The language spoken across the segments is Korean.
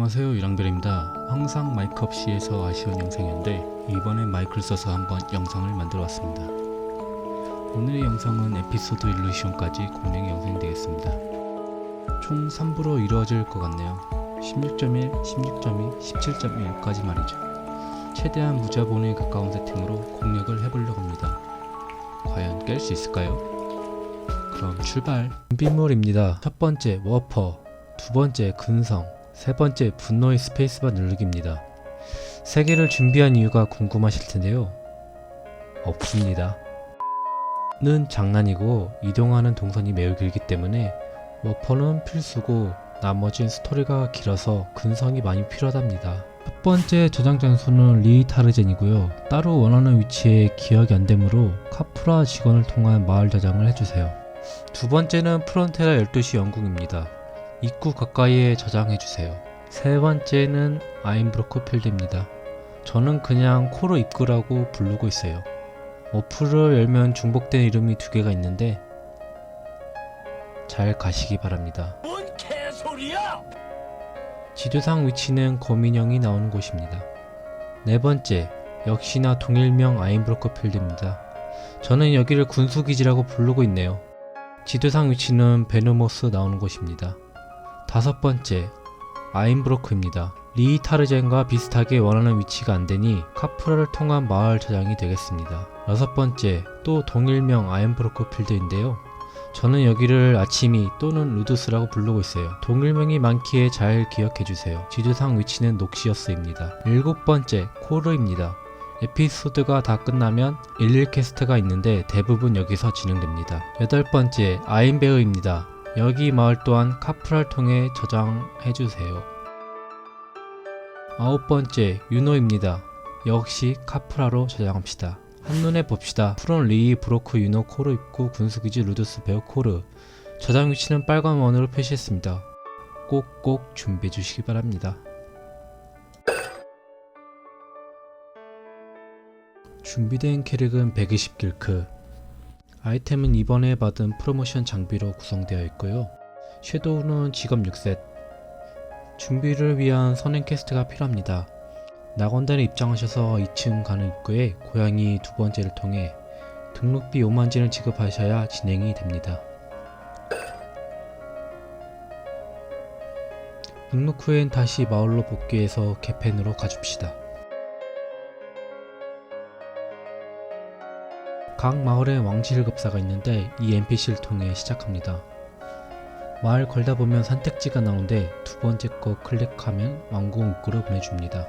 안녕하세요 유랑별입니다. 항상 마이크 없이에서 아쉬운 영상이었는데 이번엔 마이크를 써서 한번 영상을 만들어 왔습니다. 오늘의 영상은 에피소드 일루시온까지 공략 영상이 되겠습니다. 총 3부로 이루어질 것 같네요. 16.1, 16.2, 17.1까지 말이죠. 최대한 무자본에 가까운 세팅으로 공략을 해보려고 합니다. 과연 깰 수 있을까요? 그럼 출발! 준비물입니다. 첫 번째 워퍼 두 번째 근성 세 번째 분노의 스페이스바 누르기입니다. 세 개를 준비한 이유가 궁금하실 텐데요. 없습니다. 는 장난이고 이동하는 동선이 매우 길기 때문에 워퍼는 필수고 나머진 스토리가 길어서 근성이 많이 필요하답니다. 첫 번째 저장 장소는 리타르젠이고요. 따로 원하는 위치에 기억이 안 되므로 카프라 직원을 통한 마을 저장을 해주세요. 두 번째는 프론테라 12시 영궁입니다. 입구 가까이에 저장해 주세요. 세 번째는 아인브로크 필드입니다. 저는 그냥 코로 입구라고 부르고 있어요. 어플을 열면 중복된 이름이 두 개가 있는데 잘 가시기 바랍니다. 뭔 개소리야! 지도상 위치는 거민형이 나오는 곳입니다. 네 번째, 역시나 동일명 아인브로크 필드입니다. 저는 여기를 군수기지라고 부르고 있네요. 지도상 위치는 베노모스 나오는 곳입니다. 다섯 번째, 아인브로크입니다. 리타르젠과 비슷하게 원하는 위치가 안 되니 카프라를 통한 마을 저장이 되겠습니다. 여섯 번째, 또 동일명 아인브로크 필드인데요. 저는 여기를 아치미 또는 루두스라고 부르고 있어요. 동일명이 많기에 잘 기억해주세요. 지도상 위치는 녹시어스입니다. 일곱 번째, 코르입니다. 에피소드가 다 끝나면 11 캐스트가 있는데 대부분 여기서 진행됩니다. 여덟 번째, 아인베어입니다. 여기 마을 또한 카프라를 통해 저장해 주세요. 아홉 번째, 유노입니다. 역시 카프라로 저장합시다. 한눈에 봅시다. 프론 리이 브로크 유노 코르 입구 군수기지 루드스 베어 코르 저장 위치는 빨간 원으로 표시했습니다. 꼭꼭 준비해 주시기 바랍니다. 준비된 캐릭은 120 길크 아이템은 이번에 받은 프로모션 장비로 구성되어 있고요. 섀도우는 직업 6셋 준비를 위한 선행 퀘스트가 필요합니다. 낙원단에 입장하셔서 2층 가는 입구에 고양이 두 번째를 통해 등록비 5만지를 지급하셔야 진행이 됩니다. 등록 후엔 다시 마을로 복귀해서 개펜으로 가줍시다. 각 마을에 왕실급사가 있는데 이 NPC를 통해 시작합니다. 마을 걸다 보면 선택지가 나오는데 두 번째 거 클릭하면 왕궁 입구로 보내줍니다.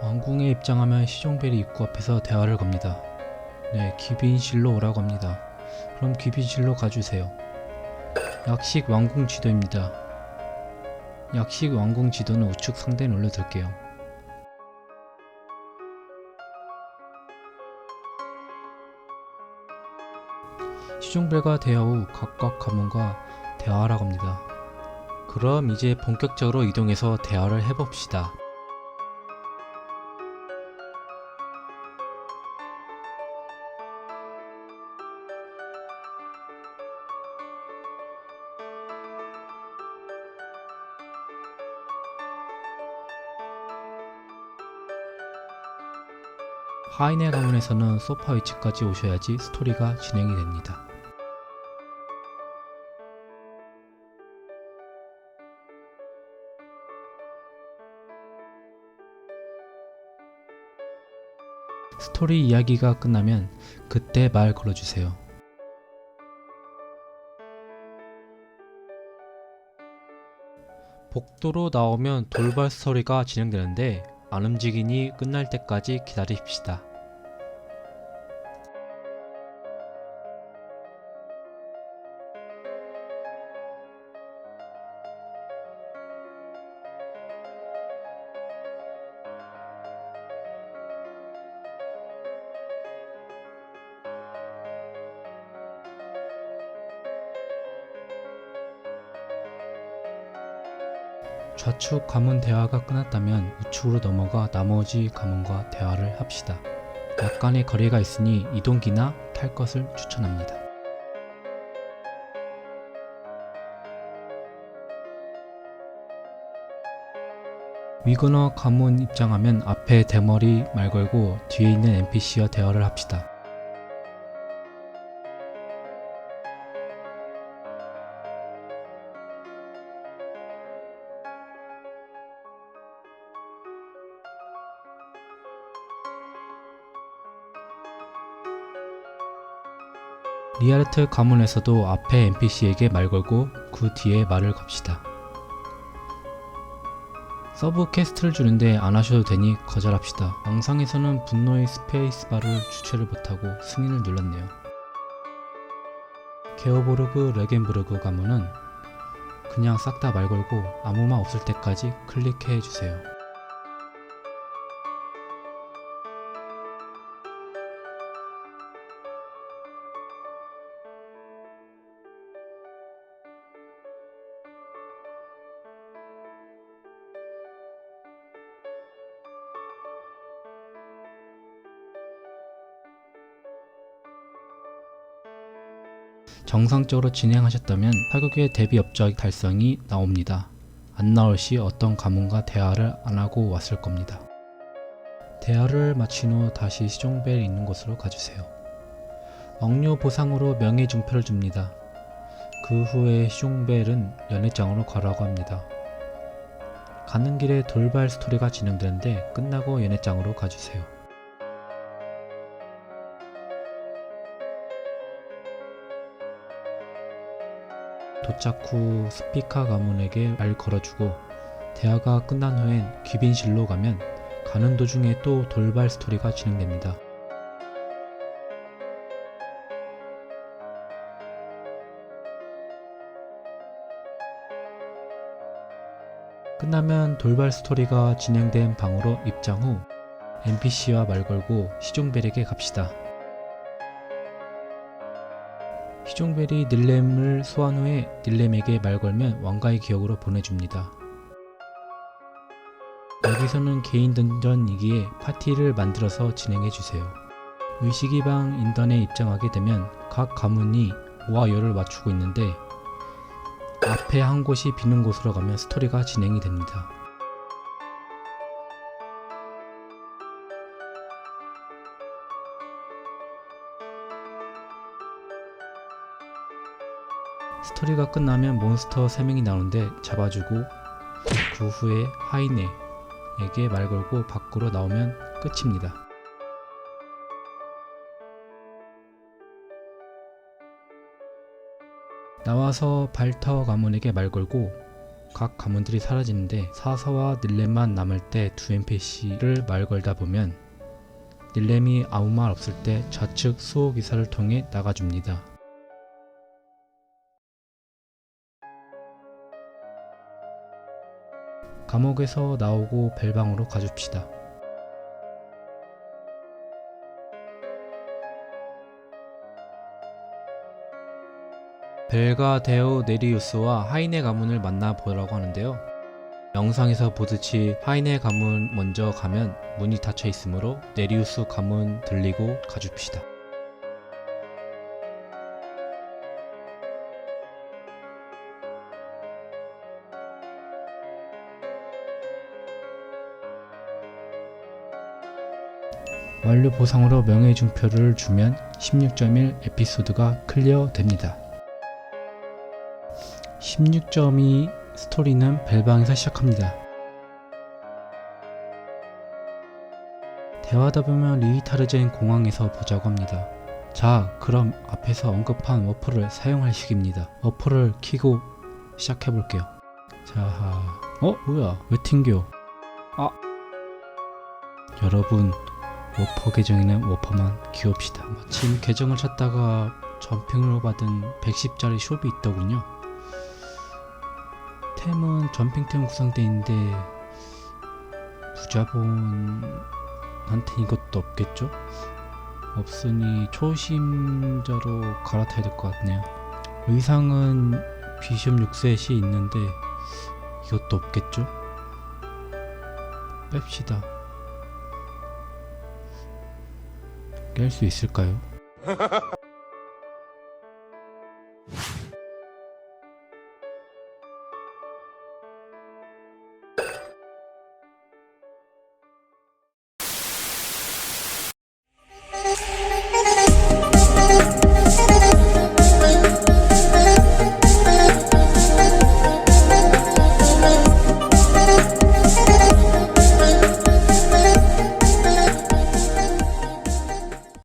왕궁에 입장하면 시종벨이 입구 앞에서 대화를 겁니다. 네, 귀빈실로 오라고 합니다. 그럼 귀빈실로 가주세요. 약식 왕궁 지도입니다. 약식 왕궁 지도는 우측 상단에 올려둘게요. 시종벨과 대화 후 각각 가문과 대화하라고 합니다. 그럼 이제 본격적으로 이동해서 대화를 해봅시다. 하인의 가문에서는 소파 위치까지 오셔야지 스토리가 진행이 됩니다. 스토리 이야기가 끝나면 그때 말 걸어주세요. 복도로 나오면 돌발 스토리가 진행되는데 안 움직이니 끝날 때까지 기다리십시다. 좌측 가문 대화가 끝났다면 우측으로 넘어가 나머지 가문과 대화를 합시다. 약간의 거리가 있으니 이동기나 탈 것을 추천합니다. 위거너 가문 입장하면 앞에 대머리 말 걸고 뒤에 있는 NPC와 대화를 합시다. 리아르트 가문에서도 앞에 NPC에게 말 걸고 그 뒤에 말을 겁시다. 서브 퀘스트를 주는데 안 하셔도 되니 거절합시다. 영상에서는 분노의 스페이스바를 주체를 못하고 승인을 눌렀네요. 게오보르그 레겐부르그 가문은 그냥 싹 다 말 걸고 아무 말 없을 때까지 클릭해 주세요. 정상적으로 진행하셨다면 타격의 대비 업적 달성이 나옵니다. 안 나올 시 어떤 가문과 대화를 안 하고 왔을 겁니다. 대화를 마친 후 다시 시종벨 있는 곳으로 가주세요. 억류 보상으로 명예중표를 줍니다. 그 후에 시종벨은 연회장으로 가라고 합니다. 가는 길에 돌발 스토리가 진행되는데 끝나고 연회장으로 가주세요. 도착 후 스피카 가문에게 말 걸어주고 대화가 끝난 후엔 귀빈실로 가면 가는 도중에 또 돌발 스토리가 진행됩니다. 끝나면 돌발 스토리가 진행된 방으로 입장 후 NPC와 말 걸고 시종벨에게 갑시다. 시종벨이 닐렘을 소환 후에 닐렘에게 말 걸면 왕가의 기억으로 보내줍니다. 여기서는 개인 던전이기에 파티를 만들어서 진행해주세요. 의식이방 인던에 입장하게 되면 각 가문이 오와 열을 맞추고 있는데 앞에 한 곳이 비는 곳으로 가면 스토리가 진행이 됩니다. 스토리가 끝나면 몬스터 3명이 나오는데 잡아주고 그 후에 하이네에게 말 걸고 밖으로 나오면 끝입니다. 나와서 발터 가문에게 말 걸고 각 가문들이 사라지는데 사서와 닐렘만 남을 때 두 NPC를 말 걸다 보면 닐렘이 아무 말 없을 때 좌측 수호 기사를 통해 나가줍니다. 감옥에서 나오고 벨방으로 가줍시다. 벨가 데오 네리우스와 하이네 가문을 만나 보라고 하는데요. 영상에서 보듯이 하이네 가문 먼저 가면 문이 닫혀 있으므로 네리우스 가문 들리고 가줍시다. 완료 보상으로 명예중표를 주면 16.1 에피소드가 클리어 됩니다. 16.2 스토리는 벨방에서 시작합니다. 대화하다 보면 리히타르젠 공항에서 보자고 합니다. 자, 그럼 앞에서 언급한 워퍼를 사용할 시기입니다. 워퍼를 키고 시작해볼게요. 자, 어? 뭐야? 왜 튕겨? 아! 여러분, 워퍼 계정에는 워퍼만 키웁시다. 마침 계정을 찾다가 점핑으로 받은 110짜리 숍이 있더군요. 템은 점핑템 구성되어 있는데 부자본한테 이것도 없겠죠? 없으니 초심자로 갈아타야 될 것 같네요. 의상은 비숍 6셋이 있는데 이것도 없겠죠? 뺍시다. 깰 수 있을까요?